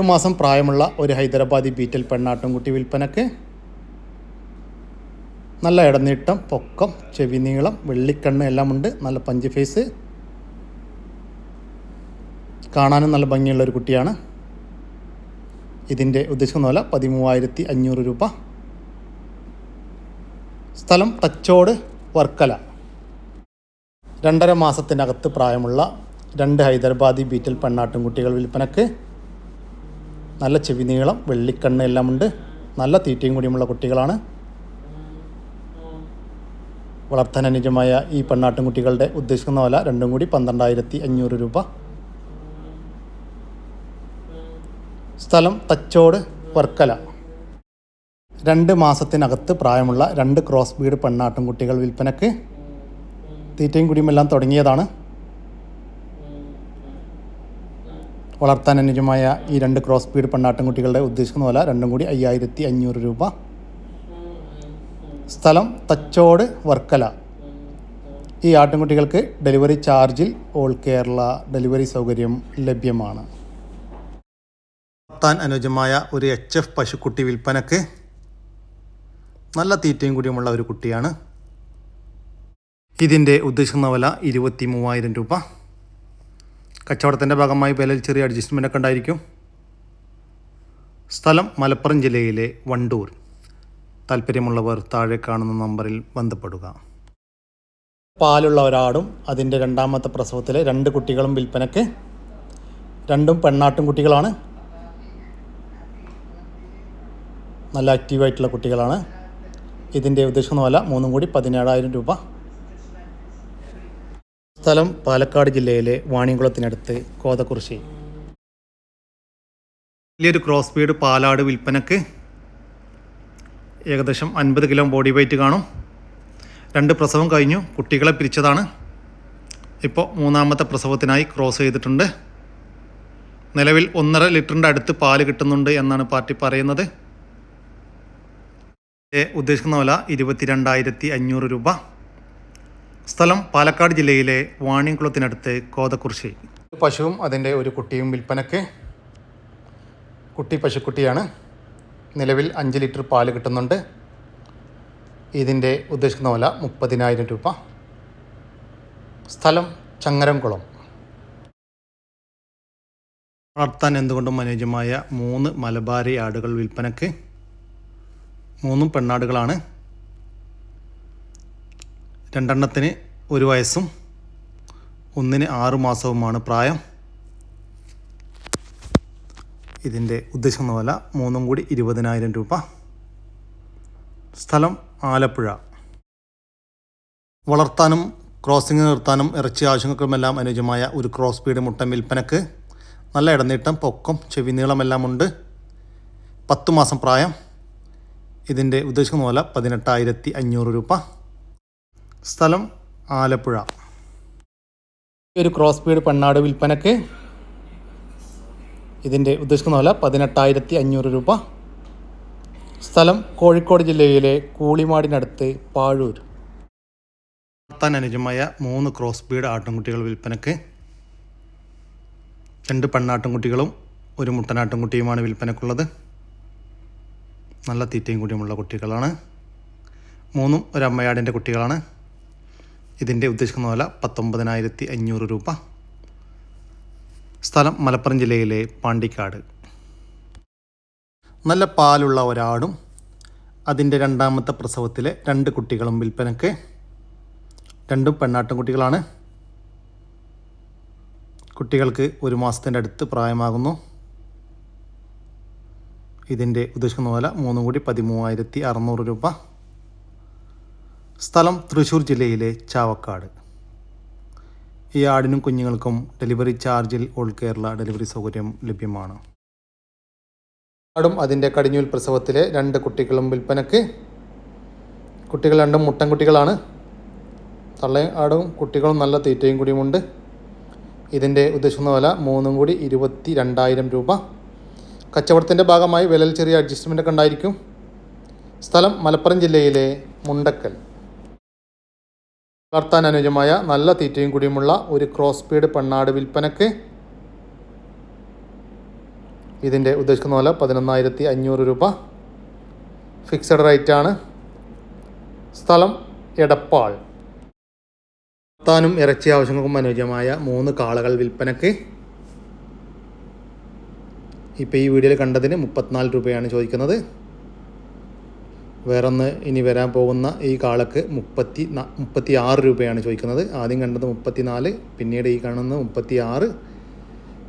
ഒരു മാസം പ്രായമുള്ള ഒരു ഹൈദരാബാദി ബീറ്റൽ പെണ്ണാട്ടുംകുട്ടി വിൽപ്പനക്ക് നല്ല ഇടനീട്ടം പൊക്കം ചെവി നീളം വെള്ളിക്കണ്ണ് എല്ലാം ഉണ്ട് നല്ല പഞ്ച് ഫേസ്. കാണാനും നല്ല ഭംഗിയുള്ള ഒരു കുട്ടിയാണ്. ഇതിന്റെ ഉദ്ദേശിക്കുന്ന വില പതിമൂവായിരത്തി അഞ്ഞൂറ് രൂപ. സ്ഥലം തച്ചോട് വർക്കല. രണ്ടര മാസത്തിനകത്ത് പ്രായമുള്ള രണ്ട് ഹൈദരാബാദി ബീറ്റൽ പെണ്ണാട്ടും കുട്ടികൾ വിൽപ്പനക്ക് നല്ല ചെവി നീളം വെള്ളിക്കണ്ണ് എല്ലാം ഉണ്ട്. നല്ല തീറ്റയും കൂടിയുമുള്ള കുട്ടികളാണ്. വളർത്താൻ അനുജമായ ഈ പെണ്ണാട്ടും കുട്ടികളുടെ ഉദ്ദേശിക്കുന്ന വില രണ്ടും കൂടി പന്ത്രണ്ടായിരത്തി അഞ്ഞൂറ് രൂപ. സ്ഥലം തച്ചോട് വർക്കല. രണ്ട് മാസത്തിനകത്ത് പ്രായമുള്ള രണ്ട് ക്രോസ് ബീഡ് പെണ്ണാട്ടും കുട്ടികൾ വിൽപ്പനക്ക്. തീറ്റയും കുടിയുമെല്ലാം തുടങ്ങിയതാണ്. വളർത്താൻ അനുജമായ ഈ രണ്ട് ക്രോസ് സ്പീഡ് പെണ്ണാട്ടും കുട്ടികളുടെ ഉദ്ദേശിക്കുന്ന വില രണ്ടും കൂടി അയ്യായിരത്തി അഞ്ഞൂറ് രൂപ. സ്ഥലം തച്ചോട് വർക്കല. ഈ ആട്ടിൻകുട്ടികൾക്ക് ഡെലിവറി ചാർജിൽ ഓൾ കേരള ഡെലിവറി സൗകര്യം ലഭ്യമാണ്. വളർത്താൻ അനുജമായ ഒരു എച്ച് എഫ് പശുക്കുട്ടി വിൽപ്പനക്ക് നല്ല തീറ്റയും കൂടിയുമുള്ള ഒരു കുട്ടിയാണ്. ഇതിന്റെ ഉദ്ദേശിക്കുന്ന വില ഇരുപത്തി മൂവായിരം രൂപ. കച്ചവടത്തിന്റെ ഭാഗമായി വിലയിൽ ചെറിയ അഡ്ജസ്റ്റ്മെന്റ് ഒക്കെ ഉണ്ടായിരിക്കും. സ്ഥലം മലപ്പുറം ജില്ലയിലെ വണ്ടൂർ. താല്പര്യമുള്ളവർ താഴെ കാണുന്ന നമ്പറിൽ ബന്ധപ്പെടുക. പാലുള്ള ഒരാടും അതിന്റെ രണ്ടാമത്തെ പ്രസവത്തിലെ രണ്ട് കുട്ടികളും വിൽപ്പനക്ക് രണ്ടും പെണ്ണാട്ടും കുട്ടികളാണ്. നല്ല ആക്റ്റീവായിട്ടുള്ള കുട്ടികളാണ്. ഇതിന്റെ ഉദ്ദേശം എന്ന് പറഞ്ഞാൽ മൂന്നും കൂടി പതിനേഴായിരം രൂപ. സ്ഥലം പാലക്കാട് ജില്ലയിലെ വാണിയംകുളത്തിനടുത്ത് കോതക്കുറിശ്ശി വലിയൊരു ക്രോസ് ബീഡ് പാലാട് വിൽപ്പനക്ക് ഏകദേശം അൻപത് കിലോ ബോഡി വെയിറ്റ് കാണും. രണ്ട് പ്രസവം കഴിഞ്ഞു കുട്ടികളെ പിരിച്ചതാണ്. ഇപ്പോൾ മൂന്നാമത്തെ പ്രസവത്തിനായി ക്രോസ് ചെയ്തിട്ടുണ്ട്. നിലവിൽ ഒന്നര ലിറ്ററിന്റെ അടുത്ത് പാൽ കിട്ടുന്നുണ്ട് എന്നാണ് പാർട്ടി പറയുന്നത്. ഉദ്ദേശിക്കുന്ന വില ഇരുപത്തിരണ്ടായിരത്തി അഞ്ഞൂറ് രൂപ. സ്ഥലം പാലക്കാട് ജില്ലയിലെ വാണിയംകുളത്തിനടുത്ത് കോതക്കുറിശി. പശുവും അതിന്റെ ഒരു കുട്ടിയും വിൽപ്പനക്ക് കുട്ടി പശുക്കുട്ടിയാണ്. നിലവിൽ അഞ്ച് ലിറ്റർ പാൽ കിട്ടുന്നുണ്ട്. ഇതിന്റെ ഉദ്ദേശിക്കുന്ന വില മുപ്പതിനായിരം രൂപ. സ്ഥലം ചങ്ങരംകുളം. വളർത്താൻ എന്തുകൊണ്ടും അനുയോജ്യമായ മൂന്ന് മലബാരി ആടുകൾ വിൽപ്പനക്ക് മൂന്നും പെണ്ണാടുകളാണ്. രണ്ടെണ്ണത്തിന് ഒരു വയസ്സും ഒന്നിന് ആറു മാസവുമാണ് പ്രായം. ഇതിന്റെ ഉദ്ദേശിക്കുന്ന വില മൂന്നും കൂടി ഇരുപതിനായിരം രൂപ. സ്ഥലം ആലപ്പുഴ. വളർത്താനും ക്രോസിംഗ് നിർത്താനും ഇറച്ചി ആവശ്യങ്ങൾക്കുമെല്ലാം അനുയോജ്യമായ ഒരു ക്രോസ് ബീഡ് മുട്ടൻ വിൽപ്പനക്ക് നല്ല ഇടനീട്ടം പൊക്കം ചെവി നീളമെല്ലാം ഉണ്ട്. പത്ത് മാസം പ്രായം. ഇതിന്റെ ഉദ്ദേശിക്കുന്ന പോലെ പതിനെട്ടായിരത്തി അഞ്ഞൂറ് രൂപ. സ്ഥലം ആലപ്പുഴ. ഒരു ക്രോസ് ബീഡ് പെണ്ണാട് വിൽപ്പനക്ക് ഇതിന്റെ ഉദ്ദേശിക്കുന്ന വില പതിനെട്ടായിരത്തി അഞ്ഞൂറ് രൂപ. സ്ഥലം കോഴിക്കോട് ജില്ലയിലെ കൂളിമാടിനടുത്ത് പാഴൂർ. വളർത്താൻ അനുജമായ മൂന്ന് ക്രോസ് ബീഡ് ആട്ടിൻകുട്ടികൾ വിൽപ്പനക്ക്. രണ്ട് പെണ്ണാട്ടിൻകുട്ടികളും ഒരു മുട്ടനാട്ടിൻകുട്ടിയുമാണ് വിൽപ്പനക്കുള്ളത്. നല്ല തീറ്റയും കൂടിയുമുള്ള കുട്ടികളാണ്. മൂന്നും ഒരു അമ്മയാടിന്റെ കുട്ടികളാണ്. ഇതിന്റെ ഉദ്ദേശിക്കുന്ന വില പത്തൊമ്പതിനായിരത്തി അഞ്ഞൂറ് രൂപ. സ്ഥലം മലപ്പുറം ജില്ലയിലെ പാണ്ടിക്കാട്. നല്ല പാലുള്ള ഒരാടും അതിന്റെ രണ്ടാമത്തെ പ്രസവത്തിലെ രണ്ട് കുട്ടികളും വിൽപ്പനക്ക് രണ്ടും പെണ്ണാട്ടും കുട്ടികളാണ്. കുട്ടികൾക്ക് ഒരു മാസത്തിന്റെ അടുത്ത് പ്രായമാകുന്നു. ഇതിന്റെ ഉദ്ദേശിക്കുന്ന വില മൂന്നും കൂടി പതിമൂവായിരത്തി അറുന്നൂറ് രൂപ. സ്ഥലം തൃശ്ശൂർ ജില്ലയിലെ ചാവക്കാട്. ഈ ആടിനും കുഞ്ഞുങ്ങൾക്കും ഡെലിവറി ചാർജിൽ ഓൾ കേരള ഡെലിവറി സൗകര്യം ലഭ്യമാണ്. ആടും അതിന്റെ കടിഞ്ഞൂൽ പ്രസവത്തിലെ രണ്ട് കുട്ടികളും വിൽപ്പനക്ക് കുട്ടികൾ രണ്ടും മുട്ടൻ കുട്ടികളാണ്. തള്ള ആടും കുട്ടികളും നല്ല തീറ്റയും കൂടിയുമുണ്ട്. ഇതിന്റെ ഉദ്ദേശിക്കുന്ന വില മൂന്നും കൂടി ഇരുപത്തി രണ്ടായിരം രൂപ. കച്ചവടത്തിന്റെ ഭാഗമായി വിലയിൽ ചെറിയ അഡ്ജസ്റ്റ്മെന്റ് ഒക്കെ ഉണ്ടായിരിക്കും. സ്ഥലം മലപ്പുറം ജില്ലയിലെ മുണ്ടക്കൽ. വളർത്താൻ അനുയോജ്യമായ നല്ല തീറ്റയും കൂടിയുമുള്ള ഒരു ക്രോസ് ബീഡ് പെണ്ണാട് വിൽപ്പനക്ക് ഇതിന്റെ ഉദ്ദേശിക്കുന്ന പോലെ പതിനൊന്നായിരത്തി അഞ്ഞൂറ് രൂപ. ഫിക്സഡ് റേറ്റ് ആണ്. സ്ഥലം എടപ്പാൾ. വളർത്താനും ഇറച്ചി ആവശ്യങ്ങൾക്കും അനുയോജ്യമായ മൂന്ന് കാളകൾ വിൽപ്പനക്ക്. ഇപ്പോൾ ഈ വീഡിയോയിൽ കണ്ടതിന് മുപ്പത്തിനാല് രൂപയാണ് ചോദിക്കുന്നത്. വേറൊന്ന് ഇനി വരാൻ പോകുന്ന ഈ കാളക്ക് മുപ്പത്തി മുപ്പത്തി ആറ് രൂപയാണ് ചോദിക്കുന്നത്. ആദ്യം കണ്ടത് മുപ്പത്തി നാല് പിന്നീട് ഈ കാണുന്നത് മുപ്പത്തി ആറ്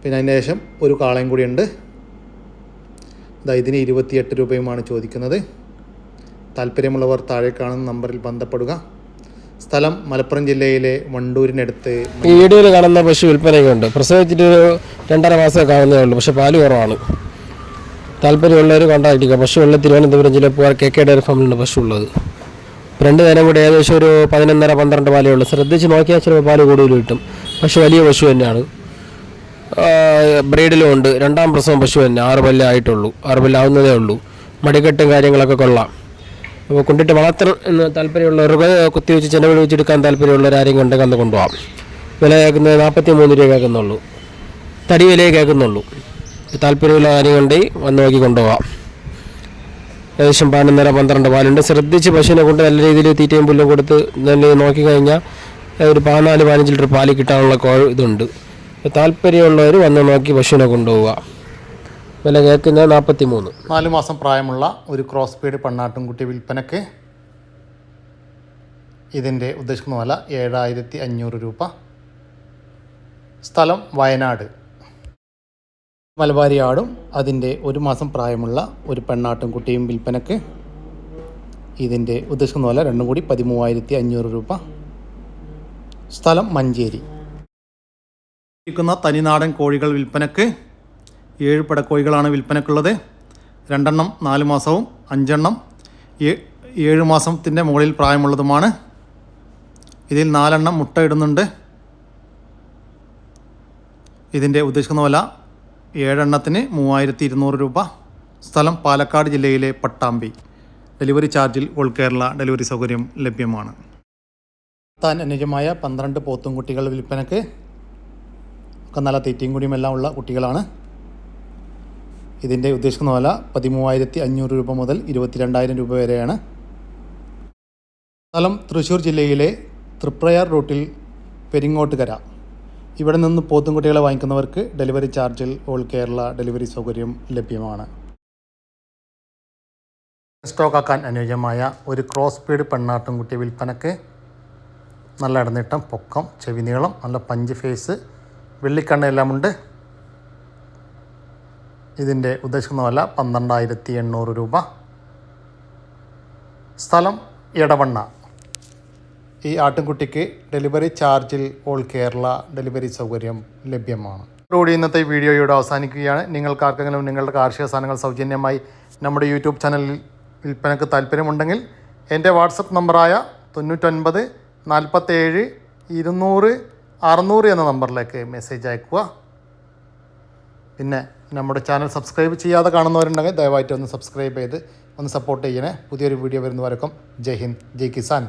പിന്നെ അതിന് ശേഷം ഒരു കാളയും കൂടിയുണ്ട് അതാ ഇതിന് ഇരുപത്തിയെട്ട് രൂപയുമാണ് ചോദിക്കുന്നത്. താല്പര്യമുള്ളവർ താഴെ കാണുന്ന നമ്പറിൽ ബന്ധപ്പെടുക. സ്ഥലം മലപ്പുറം ജില്ലയിലെ വണ്ടൂരിനടുത്ത്. വീടുകൾ കാണുന്ന പശു വിൽപ്പനയ്ക്കുണ്ട് പ്രസവിച്ചിട്ട് ഒരു രണ്ടര മാസമൊക്കെ ആവുന്നേ ഉള്ളൂ പക്ഷേ പാൽ കുറവാണ്. താല്പര്യമുള്ളവർ കോൺടാക്ട് ചെയ്യുക പശു ഉള്ള തിരുവനന്തപുരം ജില്ല പോകാൻ കെ കെ ഡയറി ഫാമിലുണ്ട് പശു ഉള്ളത്. രണ്ട് നേരം കൂടി ഏകദേശം ഒരു പതിനൊന്നര പന്ത്രണ്ട് പാലേ ഉള്ളൂ. ശ്രദ്ധിച്ച് നോക്കിയാൽ ചിലപ്പോൾ പാൽ കൂടുതൽ കിട്ടും. പശു വലിയ പശു തന്നെയാണ്. ബ്രീഡിലും ഉണ്ട്. രണ്ടാം പ്രസവം പശു തന്നെ. ആറ് പല്ലായിട്ടുള്ളൂ ആറ് പല്ലാവുന്നതേ ഉള്ളൂ. മടിക്കെട്ടും കാര്യങ്ങളൊക്കെ കൊള്ളാം. അപ്പോൾ കൊണ്ടിട്ട് വളർത്തണം എന്ന് താല്പര്യമുള്ളവർക്ക് കുത്തിവെച്ച് ചെലവിൽ വെച്ചെടുക്കാൻ താല്പര്യമുള്ളവർ ആരെയും കണ്ട് അന്ന് കൊണ്ടുപോകാം വില കേൾക്കുന്നത് നാൽപ്പത്തി മൂന്ന് രൂപ കേൾക്കുന്നുള്ളൂ. തടി വിലയെ കേൾക്കുന്നുള്ളൂ. താല്പര്യമുള്ള കാര്യങ്ങളുണ്ടെങ്കിൽ വന്ന് നോക്കി കൊണ്ടുപോകാം ഏകദേശം പതിനൊന്നര പന്ത്രണ്ട് പാലുണ്ട്. ശ്രദ്ധിച്ച് പശുവിനെ കൊണ്ട് നല്ല രീതിയിൽ തീറ്റയും പുല്ലും കൊടുത്ത് നല്ല നോക്കി കഴിഞ്ഞാൽ ഒരു പതിനാല് പതിനഞ്ച് ലിറ്റർ പാൽ കിട്ടാനുള്ള കോ ഇതുണ്ട്. താല്പര്യമുള്ളവർ വന്ന് നോക്കി പശുവിനെ കൊണ്ടുപോവുക വില കേൾക്കുന്നത് നാൽപ്പത്തി മൂന്ന് നാല് മാസം പ്രായമുള്ള ഒരു ക്രോസ് പീഡ് പെണ്ണാട്ടുംകുട്ടി വിൽപ്പനക്ക് ഇതിന്റെ ഉദ്ദേശിക്കുന്ന വില ഏഴായിരത്തി അഞ്ഞൂറ് രൂപ. സ്ഥലം വയനാട്. മലബാരി ആടും അതിന്റെ ഒരു മാസം പ്രായമുള്ള ഒരു പെണ്ണാട്ടും കുട്ടിയും വിൽപ്പനക്ക് ഇതിന്റെ ഉദ്ദേശിക്കുന്ന പോലെ രണ്ടും കൂടി പതിമൂവായിരത്തി അഞ്ഞൂറ് രൂപ. സ്ഥലം മഞ്ചേരി. ഇരിക്കുന്ന തനിനാടൻ കോഴികൾ വിൽപ്പനക്ക് ഏഴ് പടക്കോഴികളാണ് വിൽപ്പനക്കുള്ളത്. രണ്ടെണ്ണം നാല് മാസവും അഞ്ചെണ്ണം ഏഴ് മാസത്തിന്റെ മുകളിൽ പ്രായമുള്ളതുമാണ്. ഇതിൽ നാലെണ്ണം മുട്ട ഇടുന്നുണ്ട്. ഇതിന്റെ ഉദ്ദേശിക്കുന്ന വില ഏഴെണ്ണത്തിന് മൂവായിരത്തി ഇരുന്നൂറ് രൂപ. സ്ഥലം പാലക്കാട് ജില്ലയിലെ പട്ടാമ്പി. ഡെലിവറി ചാർജിൽ ഓൾ കേരള ഡെലിവറി സൗകര്യം ലഭ്യമാണ്. താൻ അനുജമായ പന്ത്രണ്ട് പോത്തും കുട്ടികൾ വിൽപ്പനക്ക് ഒക്കെ നല്ല തീറ്റയും കൂടിയും എല്ലാം ഉള്ള കുട്ടികളാണ്. ഇതിന്റെ ഉദ്ദേശിക്കുന്ന വില പതിമൂവായിരത്തി അഞ്ഞൂറ് രൂപ മുതൽ ഇരുപത്തിരണ്ടായിരം രൂപ വരെയാണ്. സ്ഥലം തൃശ്ശൂർ ജില്ലയിലെ തൃപ്രയാർ റൂട്ടിൽ പെരിങ്ങോട്ടുകര. ഇവിടെ നിന്ന് പോത്തുംകുട്ടികളെ വാങ്ങിക്കുന്നവർക്ക് ഡെലിവറി ചാർജിൽ ഓൾ കേരള ഡെലിവറി സൗകര്യം ലഭ്യമാണ്. സ്റ്റോക്കാക്കാൻ അനുയോജ്യമായ ഒരു ക്രോസ് ബീഡ് പെണ്ണാട്ടുംകുട്ടി വിൽപ്പനക്ക് നല്ല ഇടനീട്ടം പൊക്കം ചെവി നീളം നല്ല പഞ്ച് ഫേസ് വെള്ളിക്കണ്ണ എല്ലാമുണ്ട് ഇതിന്റെ ഉദ്ദേശിക്കുന്ന വില പന്ത്രണ്ടായിരത്തി എണ്ണൂറ് രൂപ. സ്ഥലം എടവണ്ണ. ഈ ആട്ടിൻകുട്ടിക്ക് ഡെലിവറി ചാർജിൽ ഓൾ കേരള ഡെലിവറി സൗകര്യം ലഭ്യമാണ്. ഇതോടുകൂടി ഇന്നത്തെ വീഡിയോ ഇവിടെ അവസാനിക്കുകയാണ്. നിങ്ങൾക്ക് ആർക്കെങ്കിലും നിങ്ങളുടെ കാർഷിക സാധനങ്ങൾ സൗജന്യമായി നമ്മുടെ യൂട്യൂബ് ചാനലിൽ വിൽപ്പനക്ക് താല്പര്യമുണ്ടെങ്കിൽ എന്റെ വാട്സപ്പ് നമ്പറായ തൊണ്ണൂറ്റൊൻപത് നാൽപ്പത്തേഴ് ഇരുന്നൂറ് അറുന്നൂറ് എന്ന നമ്പറിലേക്ക് മെസ്സേജ് അയക്കുക. പിന്നെ നമ്മുടെ ചാനൽ സബ്സ്ക്രൈബ് ചെയ്യാതെ കാണുന്നവരുണ്ടെങ്കിൽ ദയവായിട്ട് ഒന്ന് സബ്സ്ക്രൈബ് ചെയ്ത് ഒന്ന് സപ്പോർട്ട് ചെയ്യണേ. പുതിയൊരു വീഡിയോ വരുന്നവരക്കും ജയ് ഹിന്ദ് ജയ് കിസാൻ.